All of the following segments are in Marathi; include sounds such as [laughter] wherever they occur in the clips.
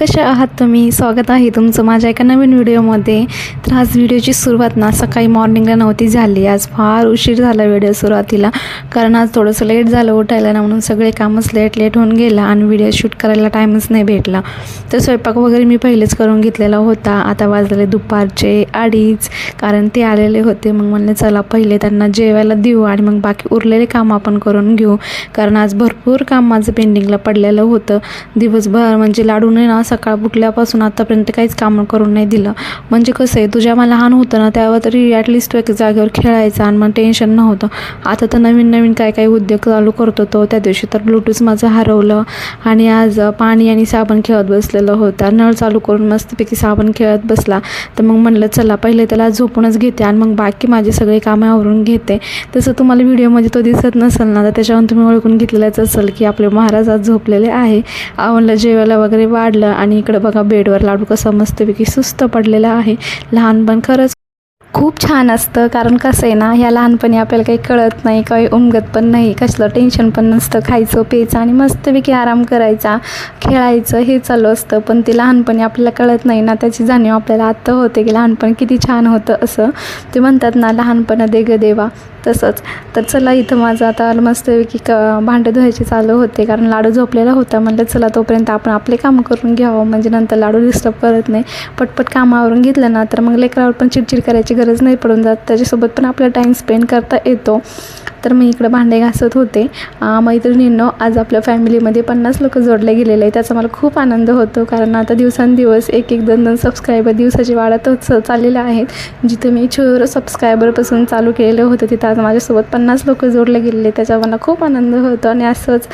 कसे आहात तुम्ही? स्वागत आहे तुमचं माझ्या एका नवीन व्हिडिओमध्ये. तर आज व्हिडिओची सुरुवात ना सकाळी मॉर्निंगला नव्हती झाली. आज फार उशीर झाला व्हिडिओ सुरुवातीला. कारण आज थोडंसं लेट झालं उठायला ना म्हणून सगळे कामच लेट लेट होऊन गेला आणि व्हिडिओ शूट करायला टाईमच नाही भेटला. तर स्वयंपाक वगैरे मी पहिलेच करून घेतलेला होता. आता वाजले दुपारचे अडीच. कारण ते आलेले होते. मग म्हणले चला पहिले त्यांना जेवायला देऊ आणि मग बाकी उरलेले काम आपण करून घेऊ. कारण आज भरपूर काम माझं पेंडिंगला पडलेलं होतं. दिवसभर म्हणजे लाडूने ना सकाळ उठल्यापासून आतापर्यंत काहीच काम करून नाही दिलं. म्हणजे कसं आहे तुझ्या मला लहान होतं ना त्यावर तरी ॲटलिस्ट एक जागेवर खेळायचा आणि मग टेन्शन नव्हतं. आता तर नवीन नवीन काय काय उद्योग चालू करतो तो. त्या दिवशी तर ब्लूटूथ माझं हरवलं आणि आज पाणी आणि साबण खेळत बसलेलं होतं. नळ चालू करून मस्तपैकी साबण खेळत बसला. तर मग म्हणलं चला पहिले त्याला झोपूनच घेते आणि मग बाकी माझी सगळी कामं आवरून घेते. तसं तुम्हाला व्हिडिओमध्ये तो दिसत नसेल ना तर त्याच्यावरून तुम्ही ओळखून घेतलेलंच असेल की आपले महाराज आज झोपलेले आहे. आवडलं जेवायला वगैरे वाढलं आणि इकडं बघा बेडवर लाडू कसं मस्तपैकी सुस्त पडलेला आहे. लहानपण खरंच खूप छान असतं. कारण कसं आहे ना ह्या लहानपणी आपल्याला काही कळत नाही काही उमगत पण नाही कसलं टेन्शन पण नसतं. खायचं प्यायचं आणि मस्तपैकी आराम करायचा खेळायचं हे चालू असतं. पण ते लहानपणी आपल्याला कळत नाही ना त्याची जाणीव आपल्याला आत्ता होते की लहानपण किती छान होतं असं. ते म्हणतात ना लहानपणा दे ग देवा. तसंच. तर चला इथं माझं आता मस्तपैकी क भांडं धुवायचे चालू होते. कारण लाडू झोपलेला होता. म्हणलं चला तोपर्यंत आपण आपले कामं करून घ्यावं. म्हणजे नंतर लाडू डिस्टर्ब करत नाही. पटपट कामावरून घेतलं ना तर मग लेकरावर पण चिडचिड करायची गरज गरज नाही पडून जात. त्याच्यासोबत पण आपला टाईम स्पेंड करता येतो. तर मी इकडं भांडे घासत होते. मैत्रिणींनो आज आपल्या फॅमिलीमध्ये पन्नास लोक जोडले गेलेले आहे त्याचा मला खूप आनंद होतो. कारण आता दिवसांदिवस एक एक दोन दोन सबस्क्रायबर दिवसाचे वाढतच चाललेले आहेत. जिथे मी छोर सबस्क्रायबरपासून चालू केलेलं होतं तिथं आज माझ्यासोबत पन्नास लोक जोडले गेलेले त्याचा मला खूप आनंद होतो. आणि असंच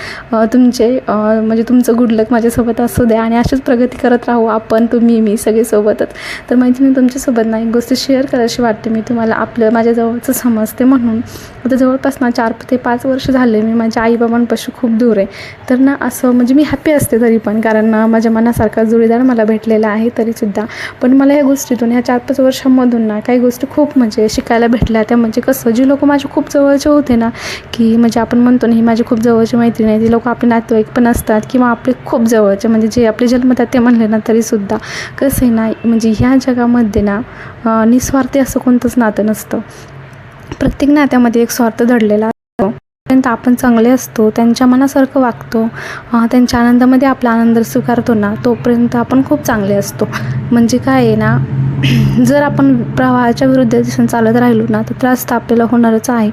तुमचे म्हणजे तुमचं गुड लक माझ्यासोबत असू द्या. आणि अशीच प्रगती करत राहू आपण तुम्ही मी सगळे सोबतच तर माहिती मी तुमच्यासोबत ना एक गोष्ट शेअर करायची वाटते मी तुम्हाला आपलं माझ्याजवळचं समजते म्हणून. आता जवळपास ना चार ते पाच वर्ष झाले मी माझ्या आईबाबांपाशी खूप दूर आहे. तर ना असं म्हणजे मी हॅपी असते तरी पण कारण ना माझ्या मनासारखा जोडीदार मला भेटलेला आहे तरीसुद्धा. पण मला या गोष्टीतून ह्या चार पाच वर्षांमधून ना काही गोष्टी खूप म्हणजे शिकायला भेटल्या. त्या म्हणजे कसं जी लोक माझे खूप जवळचे होते ना की म्हणजे आपण म्हणतो ना ही माझी खूप जवळची मैत्रीण आहे. ती लोक आपले नातेवाईक पण असतात किंवा आपले खूप जवळचे म्हणजे जे आपले जन्मतात ते म्हणले ना तरीसुद्धा. कसं आहे ना म्हणजे ह्या जगामध्ये ना निस्वार्थी असं कोणतंच नातं नसतं. प्रत्येक नात्यामध्ये एक स्वार्थ दडलेला असतो. पर्यंत आपण चांगले असतो त्यांच्या मनासारखं वागतो त्यांच्या आनंदामध्ये आपला आनंद स्वीकारतो ना तोपर्यंत आपण खूप चांगले असतो. म्हणजे काय आहे ना [clears throat] जर आपण प्रवाहाच्या विरुद्ध दिसून चालत राहिलो ना तर त्रास तर आपल्याला होणारच आहे.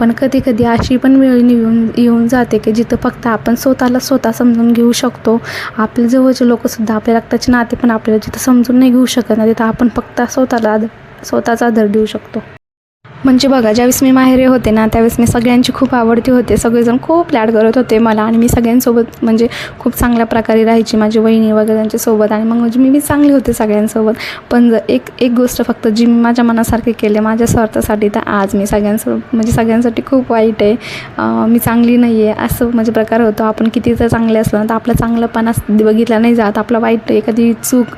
पण कधी कधी अशी पण वेळ येऊन येऊन जाते की जिथं फक्त आपण स्वतःला स्वतः समजून घेऊ शकतो. आपले जवळचे लोकसुद्धा आपल्या रक्ताचे नाते पण आपल्याला जिथं समजून नाही घेऊ शकत ना तिथं आपण फक्त स्वतःला स्वतःचा आदर देऊ शकतो. म्हणजे बघा ज्यावेळेस मी माहेरे होते ना त्यावेळेस मी सगळ्यांची खूप आवडती होते. सगळेजण खूप लाड करत होते मला आणि मी सगळ्यांसोबत म्हणजे खूप चांगल्या प्रकारे राहायची माझी वहिनी वगैरे त्यांच्यासोबत आणि मग म्हणजे मी मी चांगली होते सगळ्यांसोबत. पण जर एक एक गोष्ट फक्त जी मी माझ्या मनासारखे केले माझ्या स्वार्थासाठी तर आज मी सगळ्यांसोबत म्हणजे सगळ्यांसाठी खूप वाईट आहे. मी चांगली नाही आहे असं म्हणजे प्रकार होतो. आपण किती जर चांगले असलो ना तर आपलं चांगलंपणा बघितला नाही जात. आपलं वाईट एखादी चूक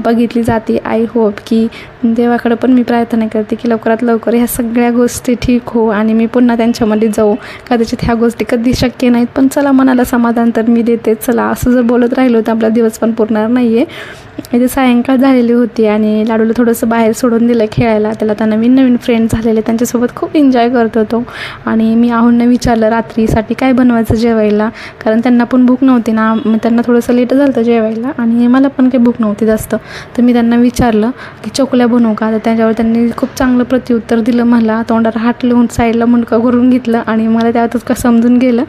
बघितली जाते. आय होप की देवाकडं पण मी प्रार्थना करते की लवकरात लवकर ह्या सगळ्या गोष्टी ठीक हो आणि मी पुन्हा त्यांच्यामध्ये जाऊ. कदाचित ह्या गोष्टी कधी शक्य नाहीत पण चला मनाला समाधान तर मी देते. चला असं जर बोलत राहिलो तर आपला दिवस पण पुरणार नाही आहे इथे सायंकाळ झालेली होती आणि लाडूला थोडंसं बाहेर सोडून दिलं खेळायला. त्याला आता नवीन नवीन फ्रेंड झालेले त्यांच्यासोबत खूप एन्जॉय करत होतो. आणि मी आहूनने विचारलं रात्रीसाठी काय बनवायचं जेवायला? कारण त्यांना पण भूक नव्हती ना मग त्यांना थोडंसं लेट झालं होतं जेवायला. आणि मला पण काही भूक नव्हती जास्त. तर मी त्यांना विचारलं की चोकल्या बनवू का? तर त्याच्यावर त्यांनी खूप चांगलं प्रत्युत्तर दिलं मला. तोंडावर हात लावून साईडला मुंडका करून घेतलं आणि मला त्यातच का समजून गेलं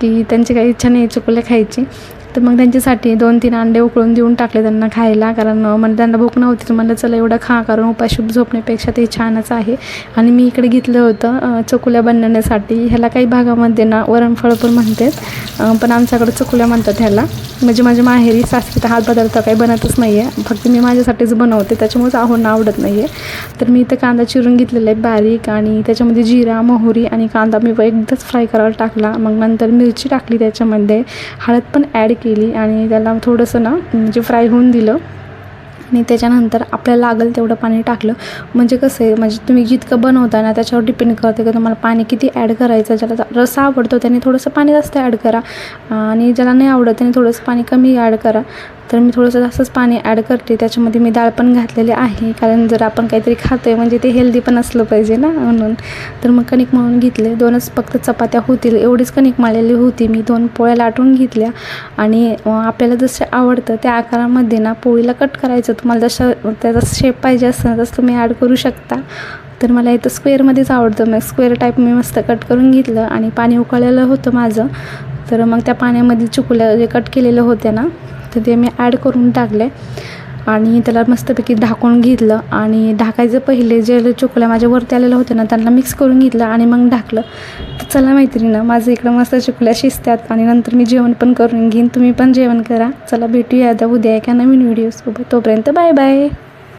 की त्यांची काही इच्छा नाही चोकल्या खायची. तर मग त्यांच्यासाठी दोन तीन अंडे उकळून देऊन टाकले त्यांना खायला. कारण म्हणजे त्यांना भूक नव्हती तर म्हणलं चला एवढं खा कारण उपाशी झोपण्यापेक्षा ते छानच आहे. आणि मी इकडे घेतलं होतं चकुल्या बनवण्यासाठी ह्याला काही भागामध्ये ना वरणफळ पण म्हणतात. पण आमच्याकडे चकुल्या म्हणतात ह्याला. म्हणजे माझ्या माहेरी सासरी हा पदार्थ काही बनतच नाही आहे फक्त मी माझ्यासाठीच बनवते त्याच्यामुळेच आहोंना आवडत नाही आहे तर मी इथं कांदा चिरून घेतलेला आहे बारीक आणि त्याच्यामध्ये जिरा मोहरी आणि कांदा मी एकदाच फ्राय करायला टाकला. मग नंतर मिरची टाकली त्याच्यामध्ये हळद पण ॲड केली आणि त्याला थोडंसं ना म्हणजे फ्राय होऊन दिलं. आणि त्याच्यानंतर आपल्याला लागेल तेवढं पाणी टाकलं. म्हणजे कसं आहे म्हणजे तुम्ही जितकं बनवता ना त्याच्यावर डिपेंड करते की तुम्हाला पाणी किती ॲड करायचं ज्याला रसा आवडतो त्याने थोडंसं पाणी जास्त ॲड करा. आणि ज्याला नाही आवडत त्याने थोडंसं पाणी कमी ॲड करा. तर मी थोडंसं जास्तच पाणी ॲड करते. त्याच्यामध्ये मी डाळ पण घातलेली आहे. कारण जर आपण काहीतरी खातो आहे म्हणजे ते हेल्दी पण असलं पाहिजे ना म्हणून. तर मग कणिक मळून घेतले. दोनच फक्त चपात्या होतील. एवढीच कणिक मळलेली होती. मी दोन पोळ्या लाटून घेतल्या. आणि आपल्याला जसं आवडतं त्या आकारामध्ये ना पोळीला कट करायचं. तुम्हाला जसं त्याचा शेप पाहिजे असतं तसं तुम्ही ॲड करू शकता. तर मला इथं स्क्वेअरमध्येच आवडतं. मग स्क्वेअर टाईप मी मस्त कट करून घेतलं. आणि पाणी उकळलेलं होतं माझं. तर मग त्या पाण्यामध्ये चुकल्या जे कट केलेलं होते ना तर ते मी ॲड करून टाकले आणि त्याला मस्तपैकी ढाकून घेतलं. आणि ढाकायचं पहिले जे चुकल्या माझ्या वरती आलेलं होतं ना त्यांना मिक्स करून घेतलं आणि मग ढाकलं. तर चला मैत्रिणीनं माझं इकडं मस्त चुकल्या शिजतात. आणि नंतर मी जेवण पण करून घेईन. तुम्ही पण जेवण करा. चला भेटूया आता उद्या एका नवीन व्हिडिओसोबत तोपर्यंत बाय बाय